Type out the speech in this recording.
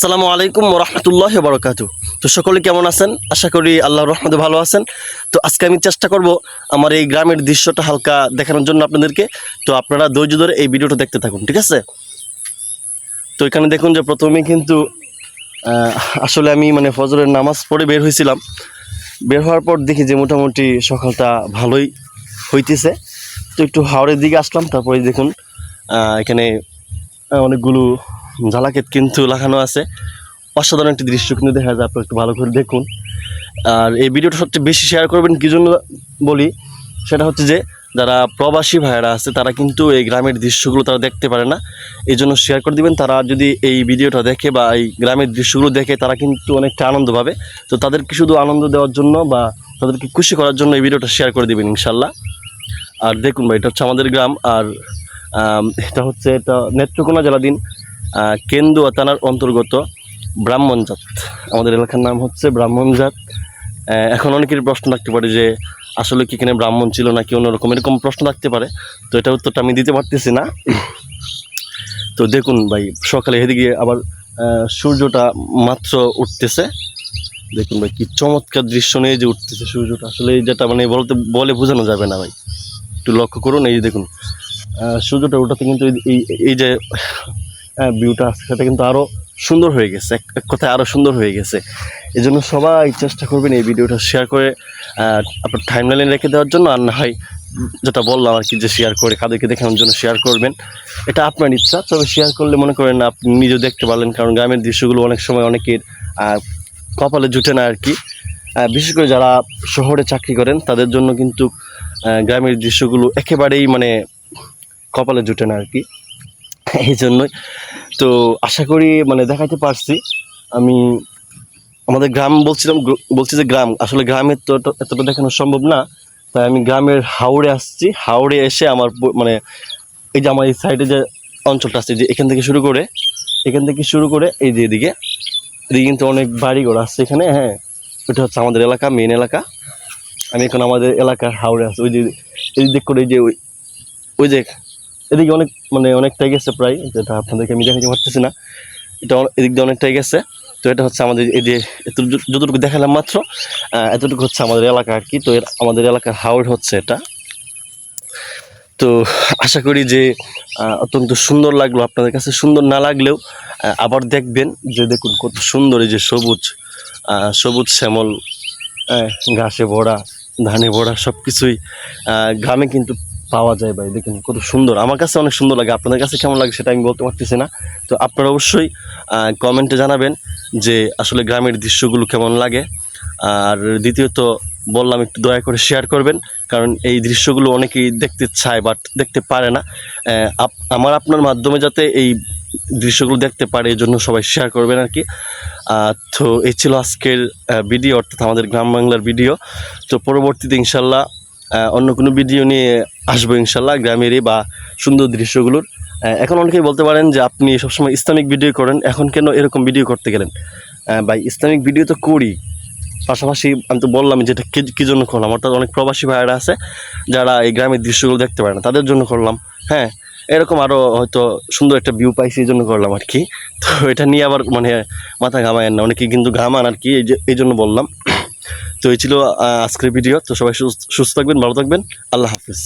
আসসালামু আলাইকুম রহমতুল্লাহ বরকাতু তো সকলে কেমন আছেন? আশা করি আল্লাহ রহমতে ভালো আছেন। তো আজকে আমি চেষ্টা করব আমার এই গ্রামের দৃশ্যটা হালকা দেখানোর জন্য আপনাদেরকে। তো আপনারা ধৈর্য ধরে এই ভিডিওটা দেখতে থাকুন, ঠিক আছে? তো এখানে দেখুন যে প্রথমে কিন্তু আসলে আমি মানে ফজরের নামাজ পড়ে বের হয়েছিলাম। বের হওয়ার পর দেখি যে মোটামুটি সকালটা ভালোই হইতেছে। তো একটু হাওড়ের দিকে আসলাম, তারপরে দেখুন এখানে অনেকগুলো জ্বালাকেত কিন্তু লাগানো আছে। অসাধারণ একটি দৃশ্য কিন্তু দেখা যায়, আপনারা একটু ভালো করে দেখুন। আর এই ভিডিওটা সবচেয়ে বেশি শেয়ার করবেন কী জন্য বলি? সেটা হচ্ছে যে, যারা প্রবাসী ভাইয়েরা আছে, তারা কিন্তু এই গ্রামের দৃশ্যগুলো তারা দেখতে পারে না। এই জন্য শেয়ার করে দিবেন। তারা যদি এই ভিডিওটা দেখে বা এই গ্রামের দৃশ্যগুলো দেখে, তারা কিন্তু অনেকটা আনন্দ পাবে। তো তাদেরকে শুধু আনন্দ দেওয়ার জন্য বা তাদেরকে খুশি করার জন্য এই ভিডিওটা শেয়ার করে দিবেন ইনশাল্লাহ আর দেখুন ভাই, এটা হচ্ছে আমাদের গ্রাম। আর এটা হচ্ছে, এটা নেত্রকোনা জেলাধীন। কেন্দুয়া থানার অন্তর্গত ব্রাহ্মণজাত। আমাদের এলাকার নাম হচ্ছে ব্রাহ্মণজাত। এখন অনেকের প্রশ্ন থাকতে পারে যে, আসলে কি এখানে ব্রাহ্মণ ছিল নাকি অন্যরকম? এরকম প্রশ্ন থাকতে পারে। তো এটা উত্তরটা আমি দিতে পারতেছি না। তো দেখুন ভাই, সকালে এদিকে আবার সূর্যটা মাত্র উঠতেছে। দেখুন ভাই, কি চমৎকার দৃশ্য নিয়ে যে উঠতেছে সূর্যটা। আসলে যেটা মানে বলতে, বলে বোঝানো যাবে না ভাই। একটু লক্ষ্য করুন, এই যে দেখুন সূর্যটা ওঠাতে কিন্তু এই এই যে ভিউটা আছে সেটা কিন্তু আরও সুন্দর হয়ে গেছে। এক এক কথায় আরও সুন্দর হয়ে গেছে। এই জন্য সবাই চেষ্টা করবেন এই ভিডিওটা শেয়ার করে আপনার টাইম লাইনে রেখে দেওয়ার জন্য। আর না হয় যেটা বললাম আর কি যে শেয়ার করে, কাদেরকে দেখানোর জন্য শেয়ার করবেন। এটা আপনার ইচ্ছা, তবে শেয়ার করলে মনে করেন আপনি নিজেও দেখতে পারলেন, কারণ গ্রামের দৃশ্যগুলো অনেক সময় অনেকের কপালে জুটে না আর কি। বিশেষ করে যারা শহরে চাকরি করেন, তাদের জন্য কিন্তু গ্রামের দৃশ্যগুলো একেবারেই মানে কপালে জুটে না আর কি। এই জন্যই তো আশা করি মানে দেখাতে পারছি। আমি আমাদের গ্রাম বলছিলাম বলছি যে গ্রাম, আসলে গ্রামের তো এতটা দেখানো সম্ভব না। তাই আমি গ্রামের হাওড়ে আসছি। হাওড়ে এসে আমার মানে এই যে আমার এই সাইডে যে অঞ্চলটা আছে, যে এখান থেকে শুরু করে, এখান থেকে শুরু করে এই যে এদিকে এদিকে কিন্তু অনেক বাড়ি ঘর আসছে এখানে হ্যাঁ। ওটা হচ্ছে আমাদের এলাকা মেন এলাকা। আমি এখন আমাদের এলাকার হাওড়ে আছি। ওই যে এই দিক করে যে ওই ওই যে এদিকে অনেক মানে অনেকটাই গেছে প্রায়, যেটা আপনাদেরকে আমি দেখাতে পারতেছি না। এটা এদিক দিয়ে অনেকটাই গেছে তো এটা হচ্ছে আমাদের এই যে যতটুকু দেখালাম মাত্র এতটুকু হচ্ছে আমাদের এলাকা আর কি। তো আমাদের এলাকার হাওড় হচ্ছে এটা। তো আশা করি যে অত্যন্ত সুন্দর লাগল আপনাদের কাছে। সুন্দর না লাগলেও আবার দেখবেন যে দেখুন কত সুন্দর এই যে সবুজ সবুজ শ্যামল ঘাসে ভরা, ধানে ভরা সব কিছুই গ্রামে কিন্তু পাওয়া যায় ভাই, দেখুন কত সুন্দর। আমার কাছে অনেক সুন্দর লাগে, আপনাদের কাছে কেমন লাগে সেটা আমি বলতে পারতেছি না। তো আপনারা অবশ্যই কমেন্টে জানাবেন যে আসলে গ্রামের দৃশ্যগুলো কেমন লাগে। আর দ্বিতীয়ত বললাম, একটু দয়া করে শেয়ার করবেন, কারণ এই দৃশ্যগুলো অনেকেই দেখতে চায় বাট দেখতে পারে না। আমার আপনার মাধ্যমে যাতে এই দৃশ্যগুলো দেখতে পারে, এই জন্য সবাই শেয়ার করবেন আর কি। তো এই ছিল আজকের ভিডিও অর্থাৎ আমাদের গ্রাম বাংলার ভিডিও তো পরবর্তীতে ইনশাল্লাহ অন্য কোনো ভিডিও নিয়ে আসব ইনশাল্লাহ গ্রামেরই বা সুন্দর দৃশ্যগুলোর। এখন অনেকেই বলতে পারেন যে আপনি সবসময় ইসলামিক ভিডিও করেন, এখন কেন এরকম ভিডিও করতে গেলেন? ভাই, ইসলামিক ভিডিও তো করি। পাশাপাশি আমি তো বললাম যেটা কী কি জন্য করলাম? অর্থাৎ অনেক প্রবাসী ভাইয়েরা আছে যারা এই গ্রামের দৃশ্যগুলো দেখতে পারে না, তাদের জন্য করলাম। হ্যাঁ এরকম আরও হয়তো সুন্দর একটা ভিউ পাইছি এই জন্য করলাম আর কি। তো এটা নিয়ে আবার মানে মাথা ঘামায়েন না, অনেকে কিন্তু ঘামান আর কি এই জন্য বললাম। তো এই ছিল আজকের ভিডিও তো সবাই সুস্থ থাকবেন ভালো থাকবেন। আল্লাহ হাফিজ।